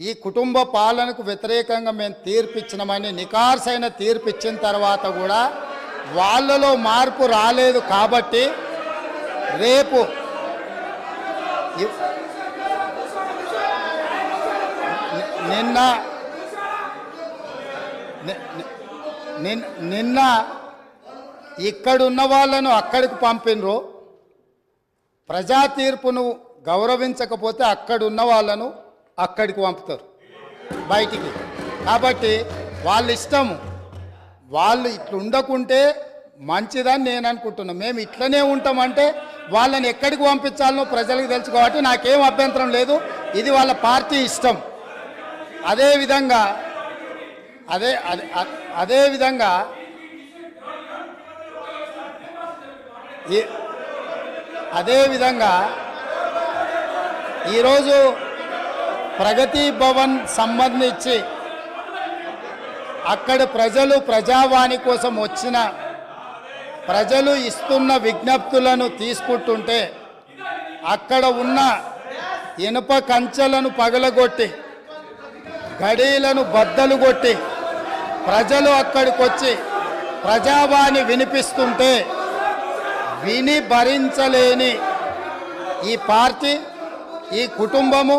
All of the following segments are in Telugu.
ఈ కుటుంబ పాలనకు వ్యతిరేకంగా మేము తీర్పిచ్చినామని నికార్సైన తీర్పిచ్చిన తర్వాత కూడా వాళ్ళలో మార్పు రాలేదు కాబట్టి రేపు నిన్న నిన్న ఇక్కడున్న వాళ్ళను అక్కడికి పంపినరు. ప్రజా తీర్పును గౌరవించకపోతే అక్కడున్న వాళ్ళను అక్కడికి పంపుతారు. బయటికి. కాబట్టి వాళ్ళ ఇష్టము వాళ్ళు ఇట్లా ఉండకుంటే మంచిదని నేను అనుకుంటున్నాను మేము ఇట్లనే ఉంటామంటే వాళ్ళని ఎక్కడికి పంపించాలనో ప్రజలకు తెలుసు కాబట్టి నాకేం అభ్యంతరం లేదు. ఇది వాళ్ళ పార్టీ ఇష్టం. అదే విధంగా అదే అదే అదే విధంగా అదే విధంగా ఈరోజు ప్రగతి భవన్ సంబంధించి అక్కడ ప్రజలు ప్రజావాణి కోసం వచ్చిన ప్రజలు ఇస్తున్న విజ్ఞప్తులను తీసుకుంటుంటే అక్కడ ఉన్న ఇనుప కంచెలను పగలగొట్టి గడీలను బద్దలు కొట్టి ప్రజలు అక్కడికి వచ్చి ప్రజావాణి వినిపిస్తుంటే విని భరించలేని ఈ పార్టీ ఈ కుటుంబము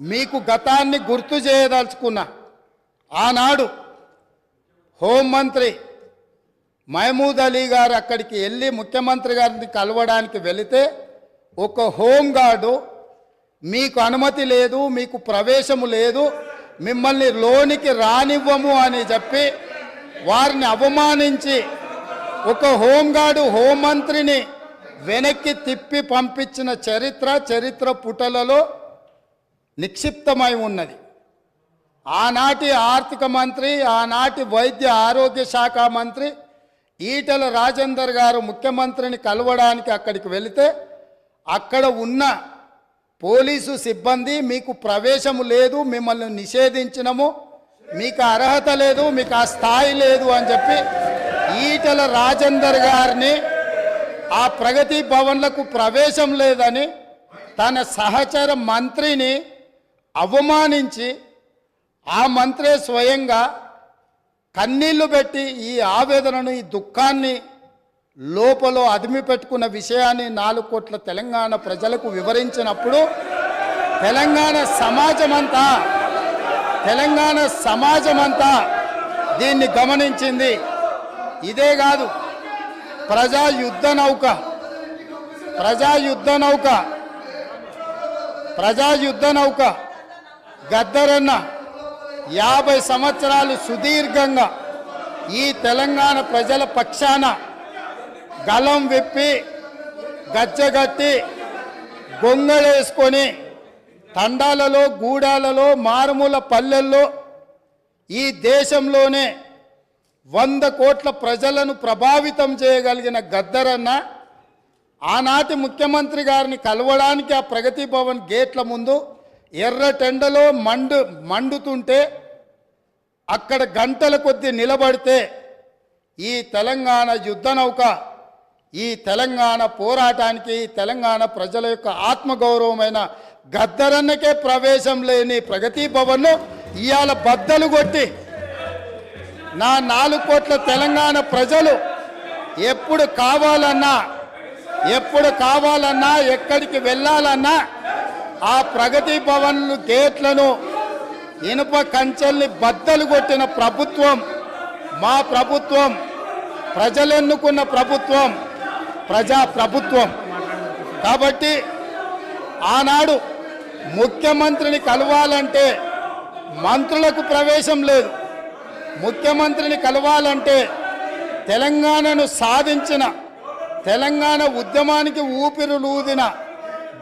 మీకు గతాన్ని గుర్తు చేయదలుచుకున్నా ఆనాడు హోంమంత్రి మహమూద్ అలీ గారు అక్కడికి వెళ్ళి ముఖ్యమంత్రి గారిని కలవడానికి వెళితే ఒక హోంగార్డు మీకు అనుమతి లేదు మీకు ప్రవేశము లేదు మిమ్మల్ని లోనికి రానివ్వము అని చెప్పి వారిని అవమానించి ఒక హోంగార్డు హోంమంత్రిని వెనక్కి తిప్పి పంపించిన చరిత్ర చరిత్ర పుటలలో నిక్షిప్తమై ఉన్నది. ఆనాటి ఆర్థిక మంత్రి ఆనాటి వైద్య ఆరోగ్య శాఖ మంత్రి ఈటల రాజేందర్ గారు ముఖ్యమంత్రిని కలవడానికి అక్కడికి వెళితే అక్కడ ఉన్న పోలీసు సిబ్బంది మీకు ప్రవేశము లేదు మిమ్మల్ని నిషేధించినము మీకు అర్హత లేదు మీకు ఆ స్థాయి లేదు అని చెప్పి ఈటల రాజేందర్ గారిని ఆ ప్రగతి భవన్లకు ప్రవేశం లేదని తన సహచర మంత్రిని అవమానించి ఆ మంత్రే స్వయంగా కన్నీళ్ళు పెట్టి ఈ ఆవేదనను ఈ దుఃఖాన్ని లోపల అదిమి పెట్టుకున్న విషయాన్ని నాలుగు కోట్ల తెలంగాణ ప్రజలకు వివరించినప్పుడు తెలంగాణ సమాజమంతా తెలంగాణ సమాజమంతా దీన్ని గమనించింది. ఇదే కాదు ప్రజా యుద్ధ నౌక ప్రజా యుద్ధ నౌక ప్రజా యుద్ధ నౌక. గద్దరన్న యాభై సంవత్సరాలు సుదీర్ఘంగా ఈ తెలంగాణ ప్రజల పక్షాన గలం విప్పి గచ్చగట్టి గొంగళేసుకొని తండాలలో గూడాలలో మారుమూల పల్లెల్లో ఈ దేశంలోనే వంద కోట్ల ప్రజలను ప్రభావితం చేయగలిగిన గద్దరన్న ఆనాటి ముఖ్యమంత్రి గారిని కలవడానికి ఆ ప్రగతి భవన్ గేట్ల ముందు ఎర్ర టెండలో మండు మండుతుంటే అక్కడ గంటల కొద్ది నిలబడితే ఈ తెలంగాణ యుద్ధ నౌక ఈ తెలంగాణ పోరాటానికి తెలంగాణ ప్రజల యొక్క ఆత్మగౌరవమైన గద్దరన్నకే ప్రవేశం లేని ప్రగతి భవన్ను ఇవాళ బద్దలు కొట్టి నా నాలుగు కోట్ల తెలంగాణ ప్రజలు ఎప్పుడు కావాలన్నా ఎప్పుడు కావాలన్నా ఎక్కడికి వెళ్ళాలన్నా ఆ ప్రగతి భవన్లు గేట్లను ఇనుప కంచెల్ని బద్దలు కొట్టిన ప్రభుత్వం మా ప్రభుత్వం ప్రజలెన్నుకున్న ప్రభుత్వం ప్రజా ప్రభుత్వం. కాబట్టి ఆనాడు ముఖ్యమంత్రిని కలవాలంటే మంత్రులకు ప్రవేశం లేదు. ముఖ్యమంత్రిని కలవాలంటే తెలంగాణను సాధించిన తెలంగాణ ఉద్యమానికి ఊపిరులూదిన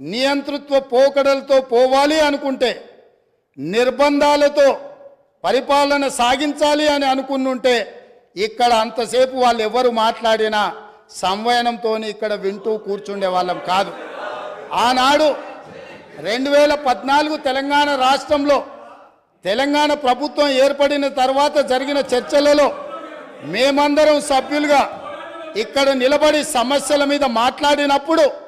నియంతృత్వ పోకడలతో పోవాలి అనుకుంటే నిర్బంధాలతో పరిపాలన సాగించాలి అని అనుకున్నుంటే ఇక్కడ అంతసేపు వాళ్ళు ఎవరు మాట్లాడినా సంవయనంతో ఇక్కడ వింటూ కూర్చుండే వాళ్ళం కాదు. ఆనాడు రెండు వేల పద్నాలుగు తెలంగాణ రాష్ట్రంలో తెలంగాణ ప్రభుత్వం ఏర్పడిన తర్వాత జరిగిన చర్చలలో మేమందరం సభ్యులుగా ఇక్కడ నిలబడి సమస్యల మీద మాట్లాడినప్పుడు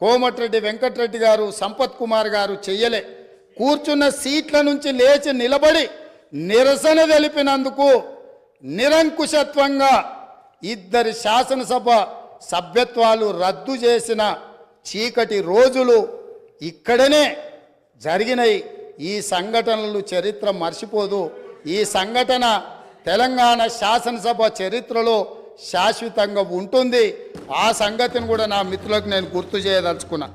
కోమటిరెడ్డి వెంకటరెడ్డి గారు సంపత్ కుమార్ గారు చెయ్యలే. కూర్చున్న సీట్ల నుంచి లేచి నిలబడి నిరసన తెలిపినందుకు నిరంకుశత్వంగా ఇద్దరి శాసనసభ సభ్యత్వాలు రద్దు చేసిన చీకటి రోజులు ఇక్కడనే జరిగినాయి ఈ సంఘటనలు చరిత్ర మర్చిపోదు. ఈ సంఘటన తెలంగాణ శాసనసభ చరిత్రలో శాశ్వతంగా ఉంటుంది. ఆ సంగతిని కూడా నా మిత్రులకు నేను గుర్తు చేయదలుచుకున్నా.